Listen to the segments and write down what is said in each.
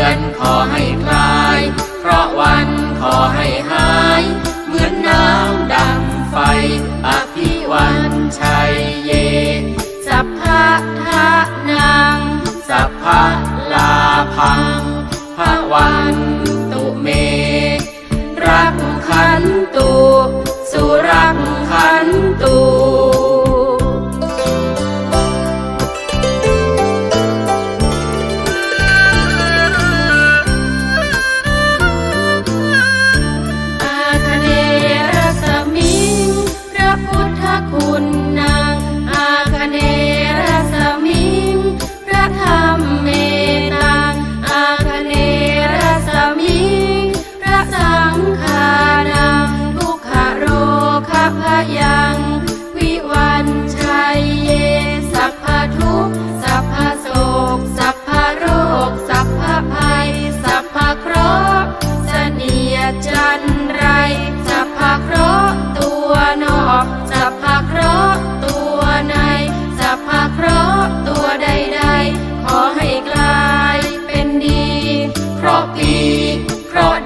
ือนขอให้คลาย เพราะวันขอให้หาย เหมือนน้ำดังไฟ อภิวันชัยเย สัพพะทะนางสัพพะ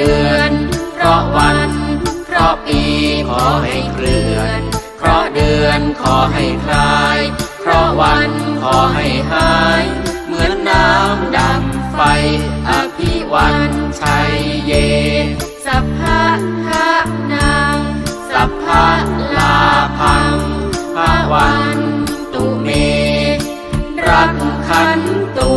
เือน เพราะวัน เพราะปีขอให้เคลื่อน เพราะเดือนขอให้คลาย เพราะวันขอให้หาย เหมือนน้ำดับไฟ อภิวันชัยเย สัพพะทะนางสัพพะลาพังภาวันตุเม รักขันตุ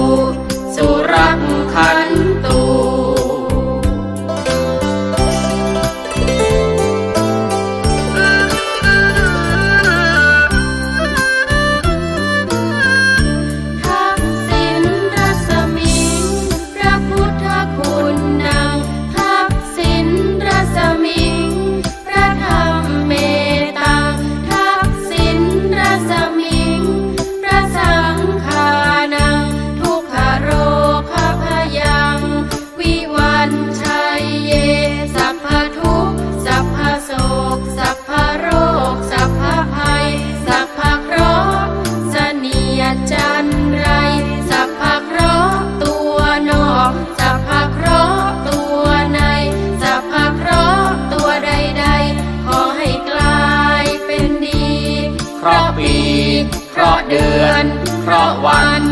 เพราะเดือนเคราะวัน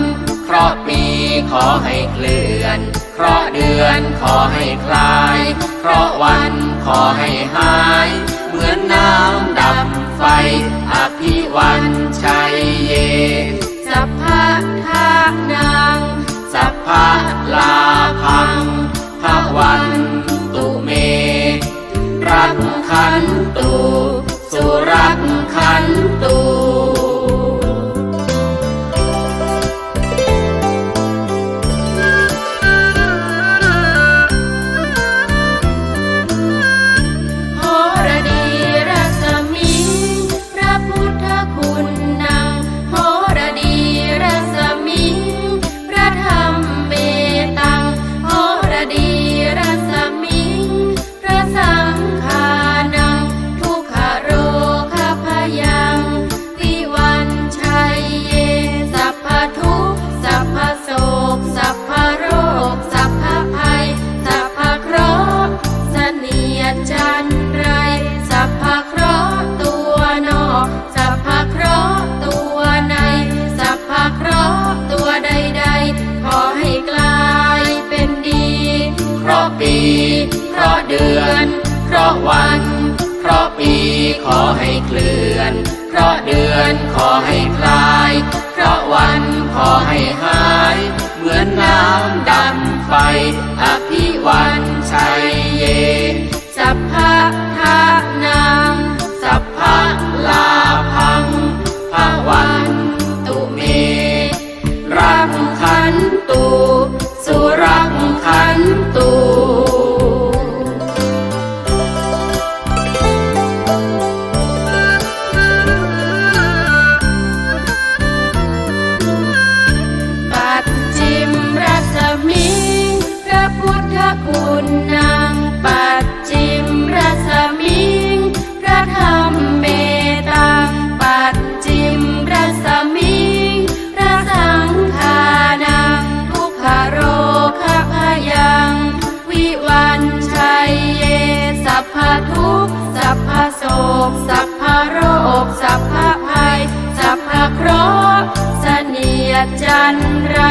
เคราะปีขอให้เคลื่อนเคราะเดือนขอให้คลายเคราะวันขอให้หาย เหมือนน้ำดำไฟ อภิวันชัยเย จันไร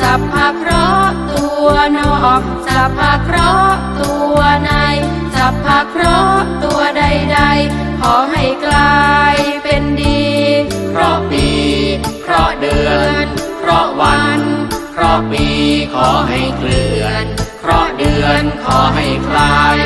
สัพพะเคราะห์ตัวนอกสัพพะเคราะห์ตัวใน สัพพะเคราะห์ตัวใดๆ ขอให้กลายเป็นดี เพราะปี เพราะเดือน เพราะวัน เพราะปีขอให้เคลื่อน เพราะเดือนขอให้คลาย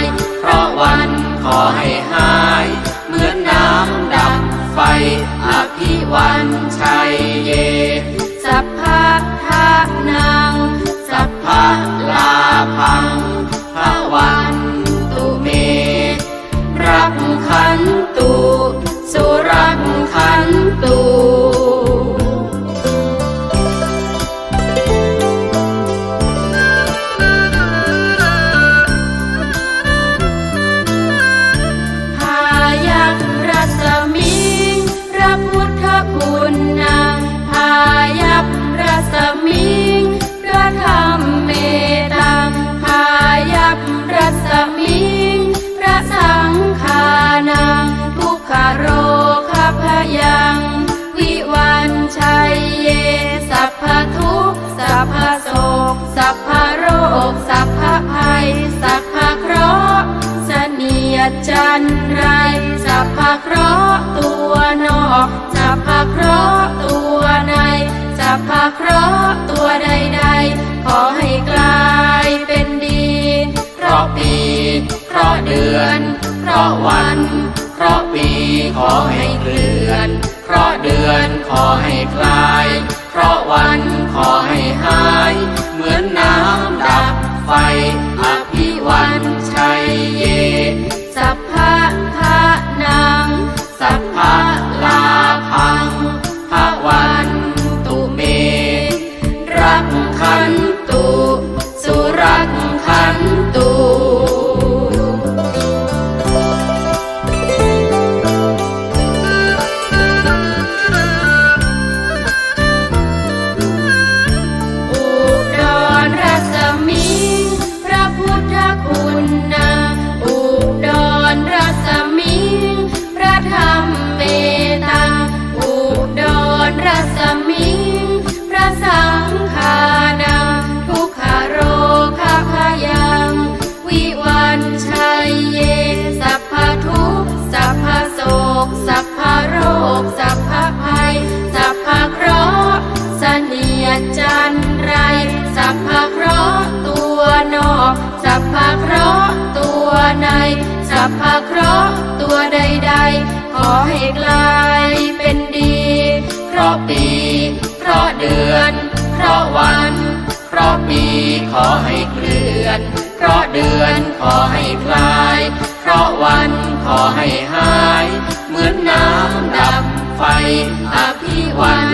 เพราะเดือน เพราะวัน เพราะปีขอให้เคลื่อน เพราะเดือนขอให้คลาย เพราะวันขอให้หาย ราะปี เพราะเดือน เพราะวัน เพราะปีขอให้เคลื่อน เพราะเดือนขอให้คลาย เพราะวันขอให้หาย เหมือนน้ำดับไฟอภิวัน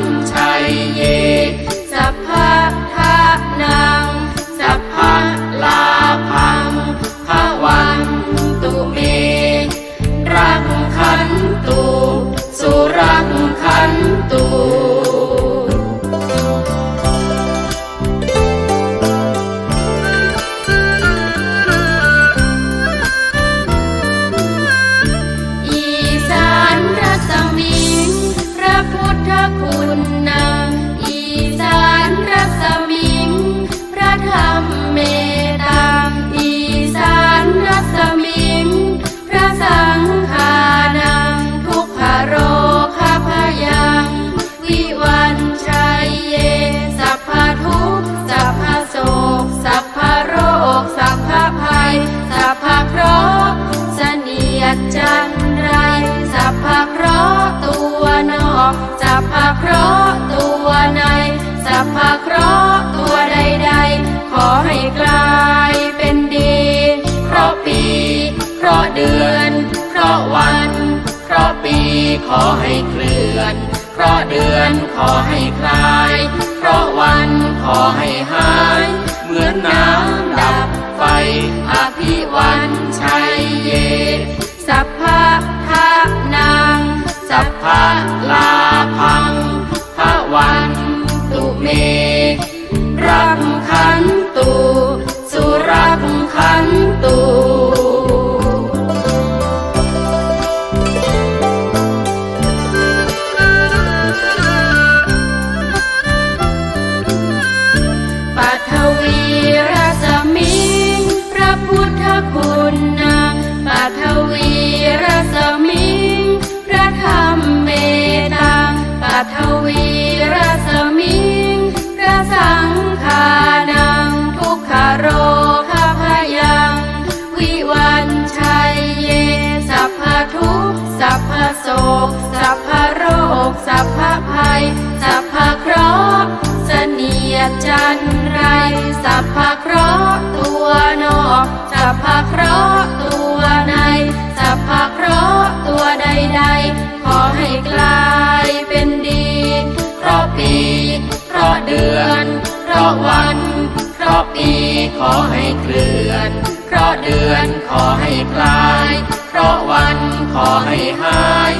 เคราะห์ตัวในสัพพะเคราะห์ตัวใด ๆ ขอให้กลายเป็นดี เพราะปี เพราะเดือน เพราะวัน เพราะปีขอให้เคลื่อน เพราะเดือนขอให้คลาย เพราะวันขอให้หาย เหมือนน้ำดับไฟอภิวันชัย คุณนาปัทวีรัศมิง พระธรรมเมตังปัทวีรัศมิง พระสังฆานัง ทุกขโรคพยัง วิวันชัยเย สัพพทุกสัพพโศก สัพพโรค สัพพภัย สัพพเคราะห์เสนียจันไร สัพพเคราะห์ตัวนอก สัพพเคราะห์ตัวในสัพพเคราะห์ตัวใดๆ ขอให้กลายเป็นดีเพราะปีเพราะเดือนเพราะวันเพราะปีขอให้เคลื่อนเพราะเดือนขอให้คลาย เพราะวันขอให้หาย